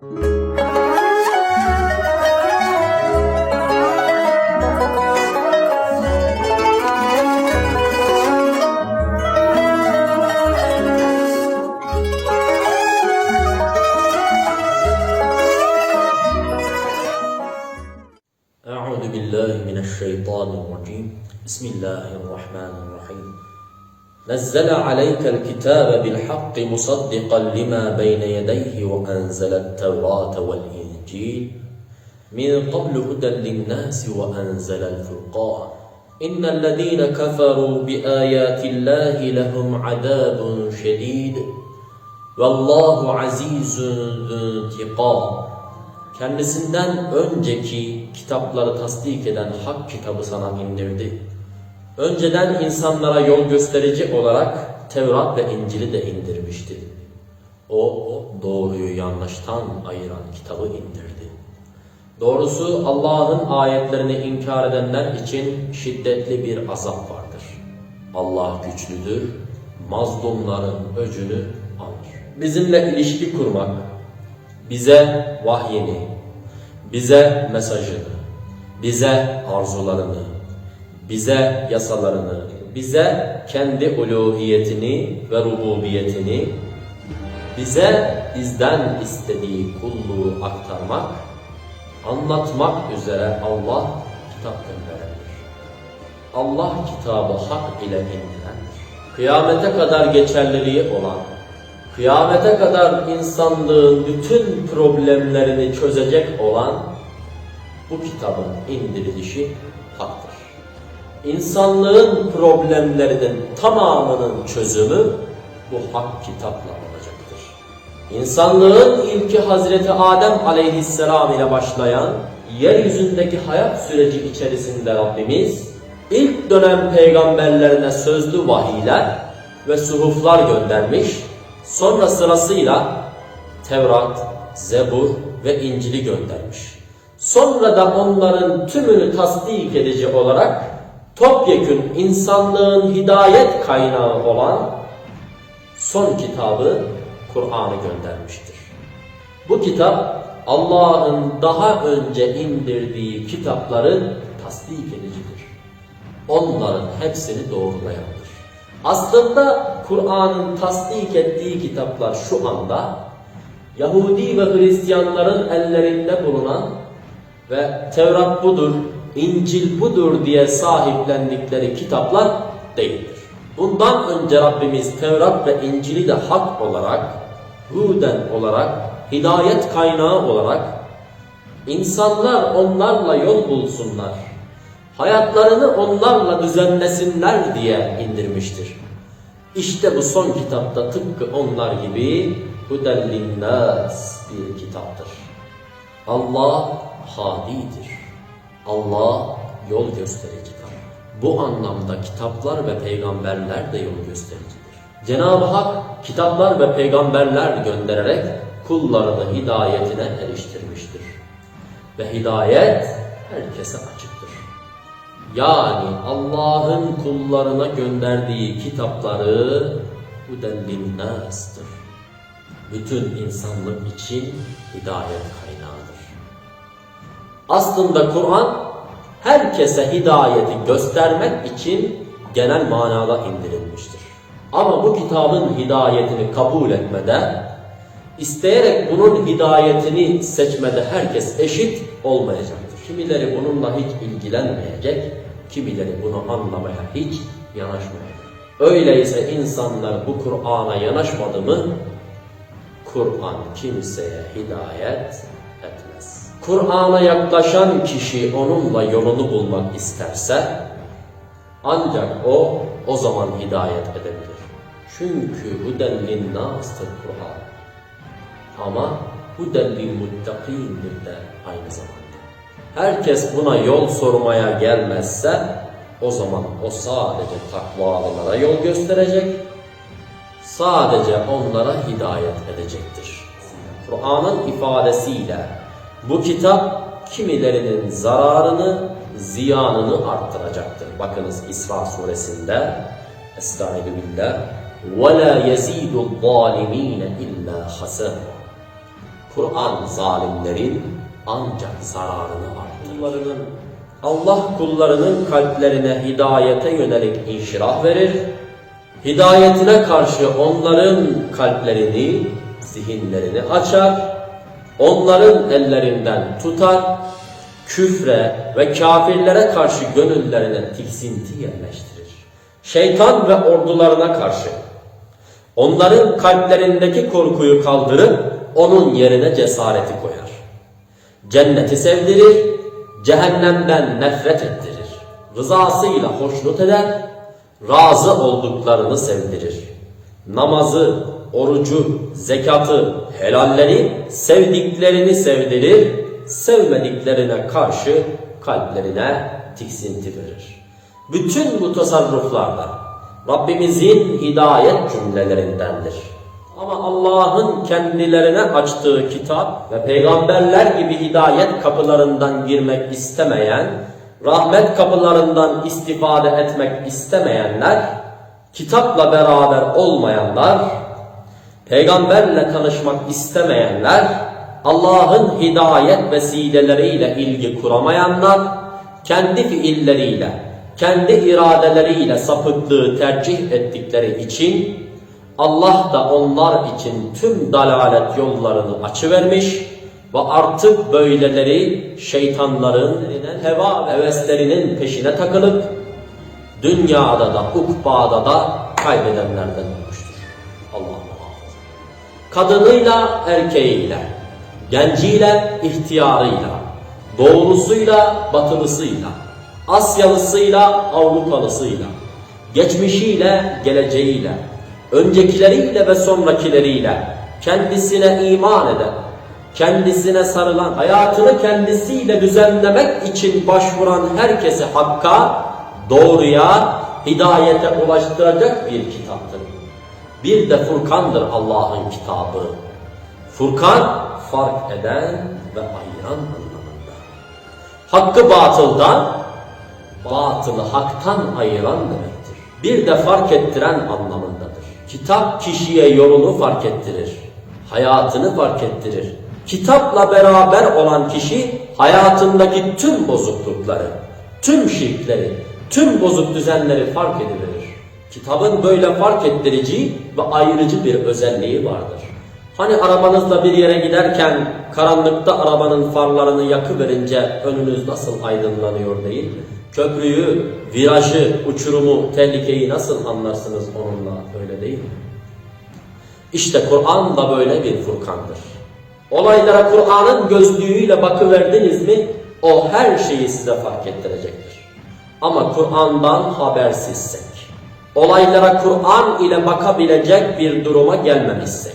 thank you نزل عليك الكتاب بالحق مصدقا لما بين يديه وأنزل التوراة والإنجيل. من قبل هدى للناس وأنزل الفرقان. إن الذين كفروا بآيات الله لهم عذاب شديد. والله عزيز ذو انتقام. Kendisinden önceki kitapları tasdik eden hak kitabı sana indirdi. Önceden insanlara yol gösterici olarak Tevrat ve İncil'i de indirmişti. O, doğruyu yanlıştan ayıran kitabı indirdi. Doğrusu Allah'ın ayetlerini inkar edenler için şiddetli bir azap vardır. Allah güçlüdür, mazlumların öcünü alır. Bizimle ilişki kurmak, bize vahyini, bize mesajını, bize arzularını, bize yasalarını, bize kendi uluhiyetini ve rububiyetini, bize bizden istediği kulluğu aktarmak, anlatmak üzere Allah kitap gönderendir. Allah kitabı hak ile indirendir. Kıyamete kadar geçerliliği olan, kıyamete kadar insanlığın bütün problemlerini çözecek olan bu kitabın indirilişi haktır. İnsanlığın problemlerinin tamamının çözümü bu hak kitapla olacaktır. İnsanlığın ilki Hazreti Adem aleyhisselam ile başlayan yeryüzündeki hayat süreci içerisinde Rabbimiz ilk dönem peygamberlerine sözlü vahiyler ve suhuflar göndermiş, sonra sırasıyla Tevrat, Zebur ve İncil'i göndermiş. Sonra da onların tümünü tasdik edici olarak topyekün insanlığın hidayet kaynağı olan son kitabı Kur'an'ı göndermiştir. Bu kitap Allah'ın daha önce indirdiği kitapları tasdik edicidir. Onların hepsini doğrulayandır. Aslında Kur'an'ın tasdik ettiği kitaplar şu anda Yahudi ve Hristiyanların ellerinde bulunan ve Tevrat budur, İncil budur diye sahiplendikleri kitaplar değildir. Bundan önce Rabbimiz Tevrat ve İncil'i de hak olarak, huden olarak, hidayet kaynağı olarak insanlar onlarla yol bulsunlar, hayatlarını onlarla düzenlesinler diye indirmiştir. İşte bu son kitapta tıpkı onlar gibi huden linnas bir kitaptır. Allah hadidir. Allah yol göstericidir. Bu anlamda kitaplar ve peygamberler de yol göstericidir. Cenab-ı Hak kitaplar ve peygamberler göndererek kullarını hidayetine eriştirmiştir. Ve hidayet herkese açıktır. Yani Allah'ın kullarına gönderdiği kitapları hudellin-nas'tır. Bütün insanlık için hidayet kaynağıdır. Aslında Kur'an herkese hidayeti göstermek için genel manada indirilmiştir. Ama bu kitabın hidayetini kabul etmede, isteyerek bunun hidayetini seçmede herkes eşit olmayacaktır. Kimileri bununla hiç ilgilenmeyecek, kimileri bunu anlamaya hiç yanaşmayacak. Öyleyse insanlar bu Kur'an'a yanaşmadı mı, Kur'an kimseye hidayet etmez. Kur'an'a yaklaşan kişi onunla yolunu bulmak isterse ancak o o zaman hidayet edebilir. Çünkü hudellin nastır Kur'an. Ama hudellin muttakindir de aynı zamanda. Herkes buna yol sormaya gelmezse o zaman o sadece takvalılara yol gösterecek, sadece onlara hidayet edecektir. Kur'an'ın ifadesiyle bu kitap kimilerinin zararını, ziyanını arttıracaktır. Bakınız İsra suresinde Estaizu billah وَلَا يَزِيدُ الظَّالِم۪ينَ اِلَّا حَسَنًا Kur'an zalimlerin ancak zararını artırır. Kullarının, Allah kullarının kalplerine hidayete yönelik inşirah verir. Hidayetine karşı onların kalplerini, zihinlerini açar. Onların ellerinden tutar. Küfre ve kafirlere karşı gönüllerine tiksinti yerleştirir. Şeytan ve ordularına karşı Onların kalplerindeki korkuyu kaldırıp onun yerine cesareti koyar. Cenneti sevdirir, cehennemden nefret ettirir. Rızasıyla hoşnut eder, razı olduklarını sevdirir. Namazı, orucu, zekatı, helalleri sevdiklerini sevdirir, sevmediklerine karşı kalplerine tiksinti verir. Bütün bu tasarruflarla Rabbimizin hidayet cümlelerindendir. Ama Allah'ın kendilerine açtığı kitap ve peygamberler gibi hidayet kapılarından girmek istemeyen, rahmet kapılarından istifade etmek istemeyenler, kitapla beraber olmayanlar, peygamberle tanışmak istemeyenler, Allah'ın hidayet vesileleriyle ilgi kuramayanlar, kendi fiilleriyle, kendi iradeleriyle sapıklığı tercih ettikleri için Allah da onlar için tüm dalalet yollarını açıvermiş ve artık böyleleri şeytanların heva ve heveslerinin peşine takılıp dünyada da ukbada da kaybedenlerden. Kadınıyla erkeğiyle, genciyle ihtiyarıyla, doğrusuyla batılısıyla, Asyalısıyla Avrupalısıyla, geçmişiyle geleceğiyle, öncekileriyle ve sonrakileriyle kendisine iman eden, kendisine sarılan, hayatını kendisiyle düzenlemek için başvuran herkesi hakka, doğruya, hidayete ulaştıracak bir kitaptır. Bir de Furkan'dır Allah'ın kitabı. Furkan, fark eden ve ayıran anlamında. Hakkı batıldan, batılı haktan ayıran demektir. Bir de fark ettiren anlamındadır. Kitap kişiye yolunu fark ettirir. Hayatını fark ettirir. Kitapla beraber olan kişi hayatındaki tüm bozuklukları, tüm şirkleri, tüm bozuk düzenleri fark ediverir. Kitabın böyle fark ettirici ve ayırıcı bir özelliği vardır. Hani arabanızla bir yere giderken karanlıkta arabanın farlarını yakıverince önünüz nasıl aydınlanıyor değil mi? Köprüyü, virajı, uçurumu, tehlikeyi nasıl anlarsınız onunla öyle değil mi? İşte Kur'an da böyle bir furkandır. Olaylara Kur'an'ın gözlüğüyle bakıverdiniz mi o her şeyi size fark ettirecektir. Ama Kur'an'dan habersizsek, olaylara Kur'an ile bakabilecek bir duruma gelmemişsek,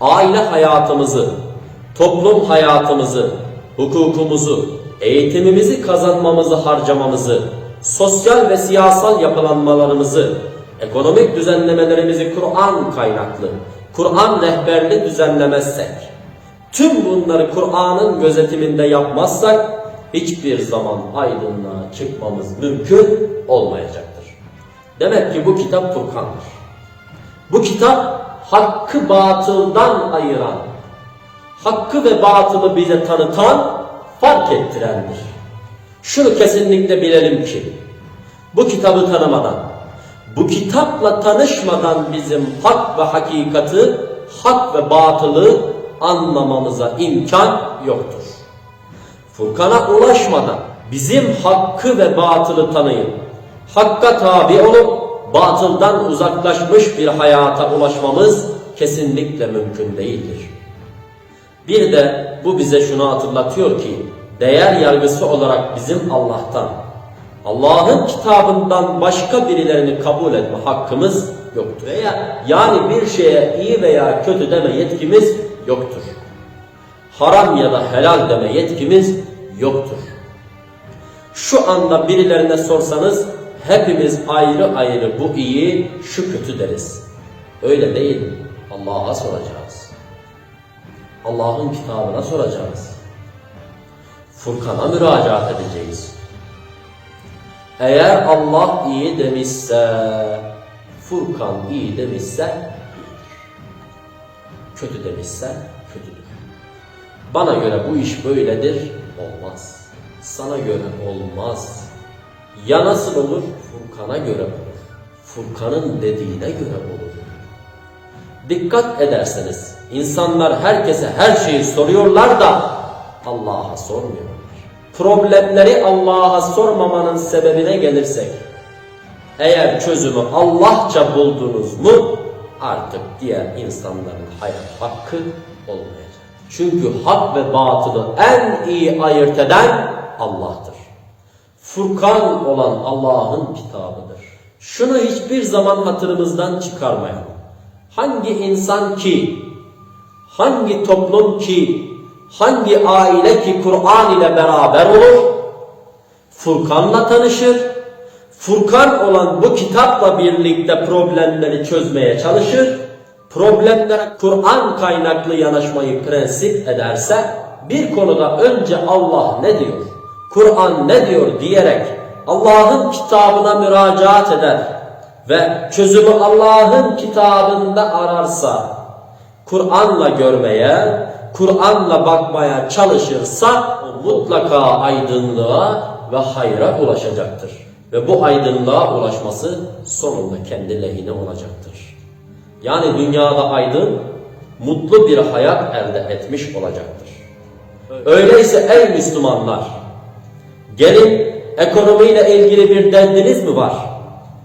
aile hayatımızı, toplum hayatımızı, hukukumuzu, eğitimimizi kazanmamızı harcamamızı, sosyal ve siyasal yapılanmalarımızı, ekonomik düzenlemelerimizi Kur'an kaynaklı, Kur'an rehberli düzenlemezsek, tüm bunları Kur'an'ın gözetiminde yapmazsak, hiçbir zaman aydınlığa çıkmamız mümkün olmayacaktır. Demek ki bu kitap Furkan'dır. Bu kitap hakkı batıldan ayıran, hakkı ve batılı bize tanıtan, fark ettirendir. Şunu kesinlikle bilelim ki, bu kitabı tanımadan, bu kitapla tanışmadan bizim hak ve hakikati, hak ve batılı anlamamıza imkan yoktur. Furkan'a ulaşmadan bizim hakkı ve batılı tanıyıp, hakka tabi olup, batıldan uzaklaşmış bir hayata ulaşmamız kesinlikle mümkün değildir. Bir de bu bize şunu hatırlatıyor ki değer yargısı olarak bizim Allah'tan, Allah'ın kitabından başka birilerini kabul etme hakkımız yoktur. Veya yani bir şeye iyi veya kötü deme yetkimiz yoktur. Haram ya da helal deme yetkimiz yoktur. Şu anda birilerine sorsanız hepimiz ayrı ayrı bu iyi, şu kötü deriz. Öyle değil. Allah'a soracağız. Allah'ın kitabına soracağız. Furkan'a müracaat edeceğiz. Eğer Allah iyi demişse, Furkan iyi demişse, kötü demişse kötüdür. Bana göre bu iş böyledir. Olmaz. Sana göre olmaz. Ya nasıl olur? Furkan'a göre olur. Furkan'ın dediğine göre olur. Dikkat ederseniz insanlar herkese her şeyi soruyorlar da Allah'a sormuyorlar. Problemleri Allah'a sormamanın sebebine gelirsek eğer çözümü Allahça buldunuz mu artık diğer insanların hayat hakkı olmayacak. Çünkü hak ve batılı en iyi ayırt eden Allah'tır. Furkan olan Allah'ın kitabıdır. Şunu hiçbir zaman hatırımızdan çıkarmayalım. Hangi insan ki, hangi toplum ki, hangi aile ki Kur'an ile beraber olur, Furkan'la tanışır, Furkan olan bu kitapla birlikte problemleri çözmeye çalışır, problemlere Kur'an kaynaklı yanaşmayı prensip ederse, bir konuda önce Allah ne diyor, Kur'an ne diyor diyerek Allah'ın kitabına müracaat eder ve çözümü Allah'ın kitabında ararsa, Kur'an'la görmeye, Kur'an'la bakmaya çalışırsa o mutlaka aydınlığa ve hayra ulaşacaktır. Ve bu aydınlığa ulaşması sonunda kendi lehine olacaktır. Yani dünyada aydın, mutlu bir hayat elde etmiş olacaktır. Öyleyse ey Müslümanlar, gelin ekonomiyle ilgili bir derdiniz mi var?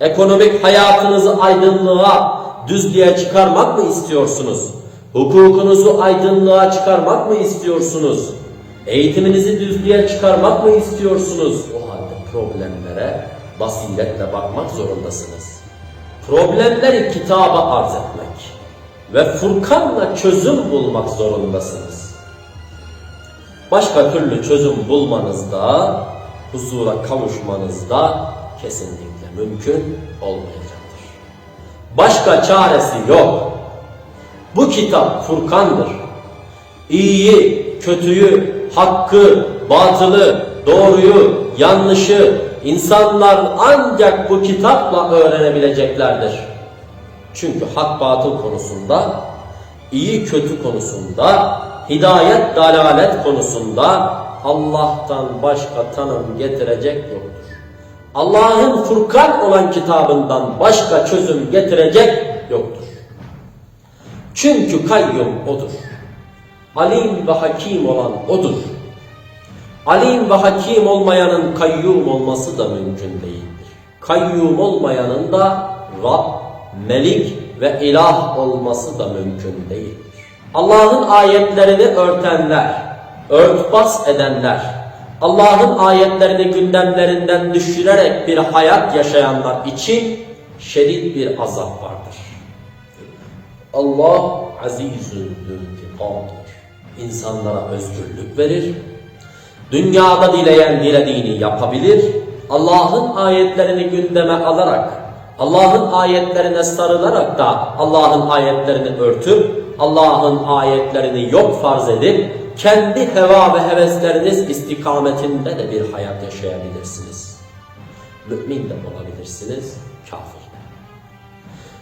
Ekonomik hayatınızı aydınlığa, düzlüğe çıkarmak mı istiyorsunuz? Hukukunuzu aydınlığa çıkarmak mı istiyorsunuz? Eğitiminizi düzlüğe çıkarmak mı istiyorsunuz? O halde problemlere basiretle bakmak zorundasınız. Problemleri kitaba arz etmek ve Furkan'la çözüm bulmak zorundasınız. Başka türlü çözüm bulmanızda, huzura kavuşmanızda kesinlikle mümkün olmayacaktır. Başka çaresi yok. Bu kitap Furkan'dır. İyiyi, kötüyü, hakkı, batılı, doğruyu, yanlışı insanlar ancak bu kitapla öğrenebileceklerdir. Çünkü hak batıl konusunda, iyi kötü konusunda, hidayet dalalet konusunda Allah'tan başka tanım getirecek yoktur. Allah'ın Furkan olan kitabından başka çözüm getirecek yoktur. Çünkü kayyum odur. Alim ve hakim olan odur. Alim ve hakim olmayanın kayyum olması da mümkün değildir. Kayyum olmayanın da Rab, Melik ve ilah olması da mümkün değildir. Allah'ın ayetlerini örtenler, örtbas edenler, Allah'ın ayetlerini gündemlerinden düşürerek bir hayat yaşayanlar için şiddet bir azap vardır. Allah azizül intikamdır. İnsanlara özgürlük verir. Dünyada dileyen dilediğini yapabilir. Allah'ın ayetlerini gündeme alarak, Allah'ın ayetlerine sarılarak da Allah'ın ayetlerini örtüp, Allah'ın ayetlerini yok farz edip, kendi heva ve hevesleriniz istikametinde de bir hayat yaşayabilirsiniz. Mümin de olabilirsiniz, kafir de.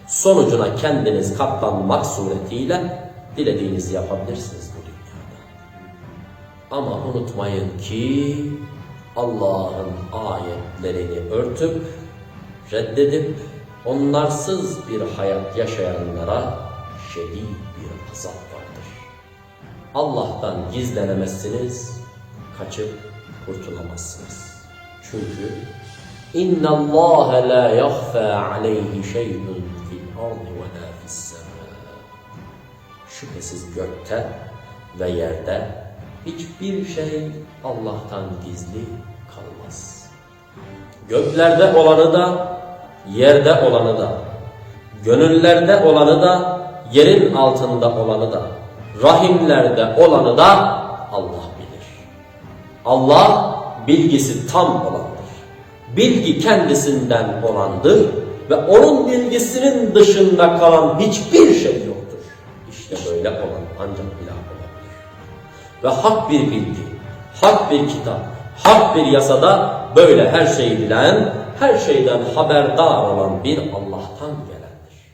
Sonucuna kendiniz katlanmak suretiyle dilediğinizi yapabilirsiniz bu dünyada. Ama unutmayın ki Allah'ın ayetlerini örtüp, reddedip, onlarsız bir hayat yaşayanlara şedid bir azap vardır. Allah'tan gizlenemezsiniz, kaçıp kurtulamazsınız. Çünkü Allah la yakhfa aleyhi şey'un fil ardı ve la fis sema. Şüphesiz gökte ve yerde hiçbir şey Allah'tan gizli kalmaz. Göklerde olanı da, yerde olanı da, gönüllerde olanı da, yerin altında olanı da, rahimlerde olanı da Allah bilir. Allah bilgisi tam olandır. Bilgi kendisinden olandır ve onun bilgisinin dışında kalan hiçbir şey yoktur. İşte böyle olan ancak ilah olabilir. Ve hak bir bilgi, hak bir kitap, hak bir yasada böyle her şeyi bilen, her şeyden haberdar olan bir Allah'tan